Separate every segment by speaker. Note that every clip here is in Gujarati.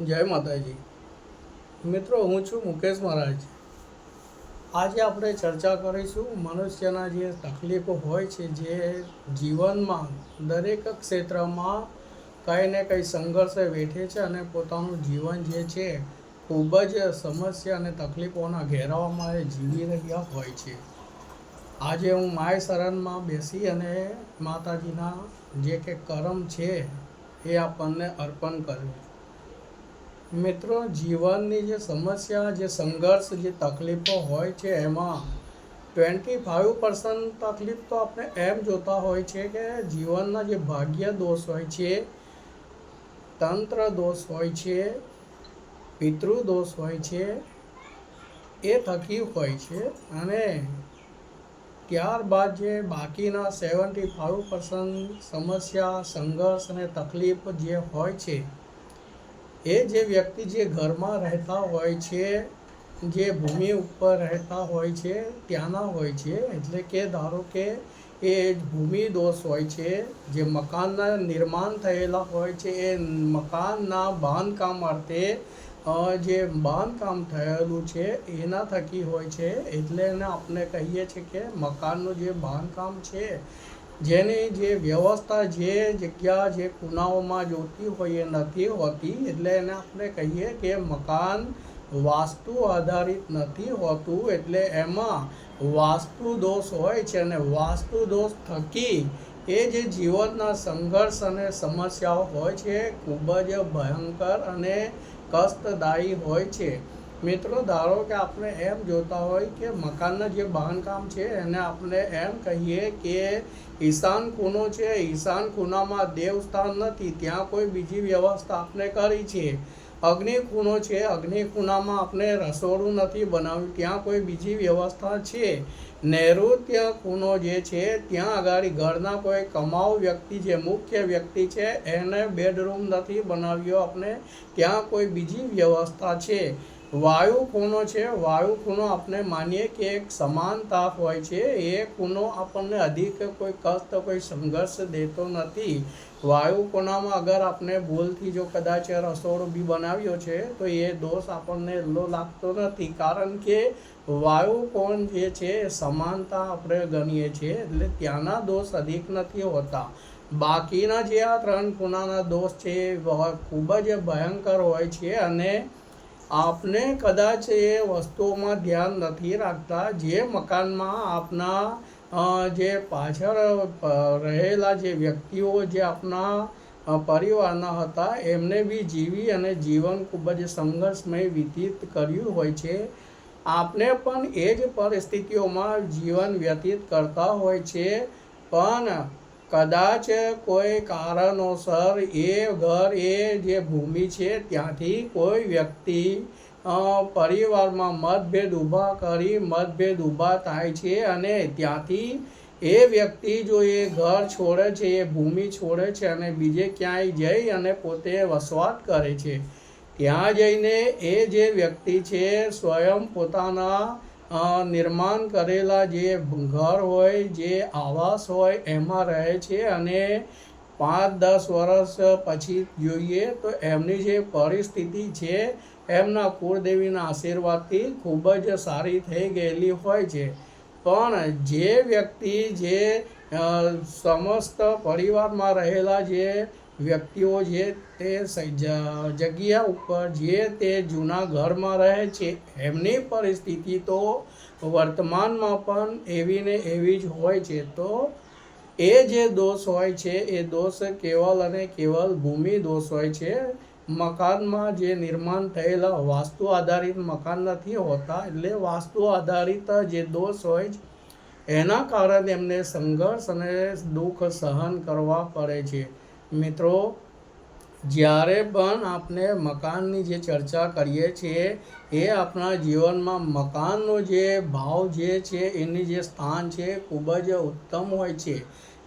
Speaker 1: જય માતાજી. મિત્રો, હું છું મુકેશ મહારાજ આજે આપણે ચર્ચા કરીશું મનુષ્યના જે તકલીફો હોય છે, જે જીવનમાં દરેક ક્ષેત્રમાં કંઈ ને કંઈ સંઘર્ષે વેઠે છે અને પોતાનું જીવન જે છે, ખૂબ જ સમસ્યા અને તકલીફોના ઘેરાવામાં એ જીવી રહ્યા હોય છે. આજે હું માય શરણમાં બેસી અને માતાજીના જે કે કરમ છે, એ આપણને અર્પણ કર્યું મિત્રો, જીવનની જે સમસ્યા, જે સંઘર્ષ, જે તકલીફો હોય છે, એમાં ટ્વેન્ટી ફાઇવ પર્સન્ટ તકલીફ તો આપણે એમ જોતા હોય છે કે જીવનના જે ભાગ્ય દોષ હોય છે, તંત્ર દોષ હોય છે, પિતૃ દોષ હોય છે, એ થકી હોય છે. અને ત્યારબાદ જે બાકીના સેવન્ટી ફાઇવ પર્સન્ટ સમસ્યા, સંઘર્ષ અને તકલીફ જે હોય છે એ જે વ્યક્તિ જે ઘરમાં રહેતા હોય છે, જે ભૂમિ ઉપર રહેતા હોય છે, ત્યાંના હોય છે, એટલે કે ધારો કે એ ભૂમિ દોષ હોય છે, જે મકાનના નિર્માણ થયેલા હોય છે, એ મકાનના બાંધકામ અર્થે જે બાંધકામ થયેલું છે, એના થકી હોય છે, એટલે એને આપણે કહીએ છીએ કે મકાનનું જે બાંધકામ છે જેની જે વ્યવસ્થા, જે જગ્યા, જે ખૂણાઓમાં જોતી હોય એ નથી હોતી, એટલે એને આપણે કહીએ કે મકાન વાસ્તુ આધારિત નથી હોતું, એટલે એમાં વાસ્તુ દોષ હોય છે અને વાસ્તુ દોષ થકી એ જે જીવનના સંઘર્ષ અને સમસ્યાઓ હોય છે, ખૂબ જ ભયંકર અને કષ્ટદાયી હોય છે. મિત્રો, ધારો કે આપણે એમ જોતા હોય કે મકાનના જે બાંધકામ છે, એને આપણે એમ કહીએ કે ઈશાન ખૂણો છે. ઈશાન ખૂણામાં દેવસ્થાન નથી, ત્યાં કોઈ બીજી વ્યવસ્થા આપણે કરી છે. અગ્નિ ખૂણો છે, અગ્નિ ખૂણામાં આપણે રસોડું નથી બનાવ્યું, ત્યાં કોઈ બીજી વ્યવસ્થા છે. નૈઋત્ય ખૂણો જે છે, ત્યાં આગળ ઘરના કોઈ કમાઉ વ્યક્તિ જે મુખ્ય વ્યક્તિ છે, એને બેડરૂમ નથી બનાવ્યો આપણે ત્યાં કોઈ બીજી વ્યવસ્થા છે. વાયુ ખૂણો છે. વાયુ ખૂણો આપણે માનીએ કે એક સમાનતા હોય છે. એ ખૂણો આપણને અધિક કોઈ કષ્ટ, કોઈ સંઘર્ષ દેતો નથી. વાયુ ખૂણામાં અગર આપણે ભૂલથી જો કદાચ રસોડો બી બનાવ્યો છે, તો એ દોષ આપણને એટલો લાગતો નથી. કારણ કે વાયુ કોણ જે છે, સમાનતા આપણે ગણીએ છીએ, એટલે ત્યાંના દોષ અધિક નથી હોતા. બાકીના જે આ ત્રણ ખૂણાના દોષ છે, એ ખૂબ જ ભયંકર હોય છે અને આપને કદાચ એ વસ્તુઓમાં ધ્યાન નથી રાખતા, જે મકાનમાં આપના જે પાછળ રહેલા જે વ્યક્તિઓ જે આપના પરિવારના હતા, એમને બી જીવી અને જીવન ખૂબ જ સંઘર્ષમય વ્યતીત કર્યું હોય છે. આપને પણ એ જ પરિસ્થિતિઓમાં જીવન વ્યતીત કરતા હોય છે. પણ કદાચ કોઈ કારણોસર એ ઘર એ જે ભૂમિ છે ત્યાંથી કોઈ વ્યક્તિ પરિવારમાં મતભેદ ઊભા કરી મતભેદ ઊભા થાય છે અને ત્યાંથી એ વ્યક્તિ જો એ ઘર છોડે છે, એ ભૂમિ છોડે છે અને બીજે ક્યાંય જઈ અને પોતે વસવાટ કરે છે, ત્યાં જઈને એ જે વ્યક્તિ છે, સ્વયં પોતાના નિર્માણ કરેલા જે ઘર હોય, જે આવાસ હોય, એમાં રહે છે અને પાંચ દસ વર્ષ પછી જોઈએ તો એમની જે પરિસ્થિતિ છે, એમના કુળદેવીના આશીર્વાદથી ખૂબ જ સારી થઈ ગયેલી હોય છે. પણ જે વ્યક્તિ જે સમસ્ત પરિવારમાં રહેલા જે વ્યક્તિઓ જે તે જગ્યા ઉપર જે તે જૂના ઘરમાં રહે છે, એમની પરિસ્થિતિ તો વર્તમાનમાં પણ એવી ને એવી જ હોય છે. તો એ જે દોષ હોય છે, એ દોષ કેવલ અને કેવલ ભૂમિ દોષ હોય છે. મકાનમાં જે નિર્માણ થયેલા વાસ્તુ આધારિત મકાન નથી હોતા, એટલે વાસ્તુ આધારિત જે દોષ હોય છે, એના કારણે એમને સંઘર્ષ અને દુઃખ સહન કરવા પડે છે. મિત્રો, જ્યારે પણ આપણે મકાનની જે ચર્ચા કરીએ છીએ, એ આપણા જીવનમાં મકાનનો જે ભાવ જે છે, એની જે સ્થાન છે ખૂબ જ ઉત્તમ હોય છે.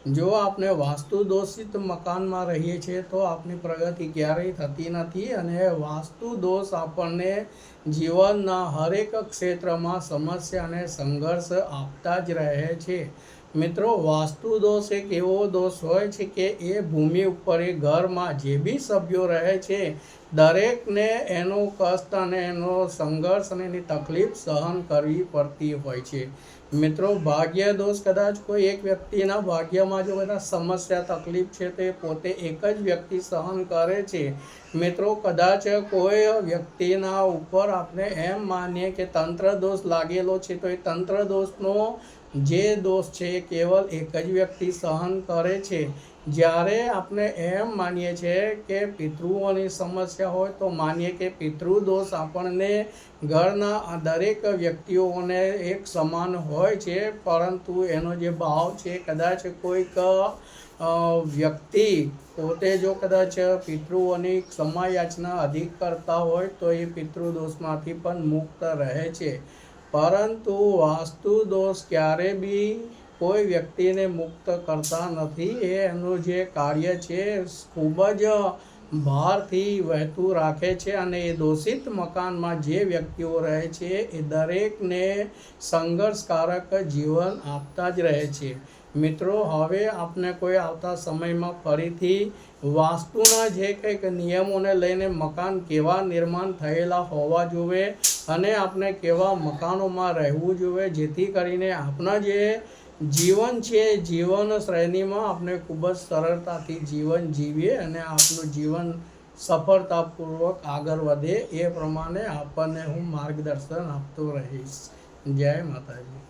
Speaker 1: જો આપણે વાસ્તુ દોષિત મકાનમાં રહીએ છીએ, તો આપણી પ્રગતિ ક્યારેય થતી નથી અને વાસ્તુ દોષ આપણને જીવનના હરેક ક્ષેત્રમાં સમસ્યા અને સંઘર્ષ આપતા જ રહે છે. મિત્રો, વાસ્તુ દોષ એક એવો દોષ હોય છે કે એ ભૂમિ ઉપર એ ઘરમાં જે બી સભ્યો રહે છે, દરેકને એનો કષ્ટ અને એનો સંઘર્ષ અને એની તકલીફ સહન કરવી પડતી હોય છે. મિત્રો, ભાગ્ય દોષ કદાચ કોઈ એક વ્યક્તિના ભાગ્યમાં જો બધા સમસ્યા, તકલીફ છે તો પોતે એક જ વ્યક્તિ સહન કરે છે. મિત્રો, કદાચ કોઈ વ્યક્તિના ઉપર આપણે એમ માનીએ કે તંત્ર દોષ લાગેલો છે તો એ તંત્ર દોષનો જે દોષ છે એ કેવલ એક જ વ્યક્તિ સહન કરે છે. જ્યારે આપણે એમ માનીએ છીએ કે પિતૃઓની સમસ્યા હોય તો માનીએ કે પિતૃ દોષ આપણને ઘરના દરેક વ્યક્તિઓને એક સમાન હોય છે. પરંતુ એનો જે ભાવ છે કદાચ કોઈક વ્યક્તિ પોતે જો કદાચ પિતૃઓની ક્ષમાયાચના અધિક કરતા હોય તો એ પિતૃ દોષમાંથી પણ મુક્ત રહે છે. પરંતુ વાસ્તુ દોષ ક્યારે બી કોઈ વ્યક્તિને મુક્ત કરતા નથી. એ એનું જે કાર્ય છે, ખૂબ જ ભારથી વહેતું રાખે છે અને એ દોષિત મકાનમાં જે વ્યક્તિઓ રહે છે, એ દરેકને સંઘર્ષકારક જીવન આપતા જ રહે છે. મિત્રો, હવે આપણે કોઈ આવતા સમયમાં ફરીથી વાસ્તુના જે કંઈક નિયમોને લઈને મકાન કેવા નિર્માણ થયેલા હોવા જોઈએ અને આપણે કેવા મકાનોમાં રહેવું જોઈએ જેથી કરીને આપણા જે જીવન છે, જીવન શ્રેણીમાં આપણે ખૂબ જ સરળતાથી જીવન જીવીએ અને આપણું જીવન સફળતાપૂર્વક આગળ વધે એ પ્રમાણે આપણને હું માર્ગદર્શન આપતો રહીશ. જય માતાજી.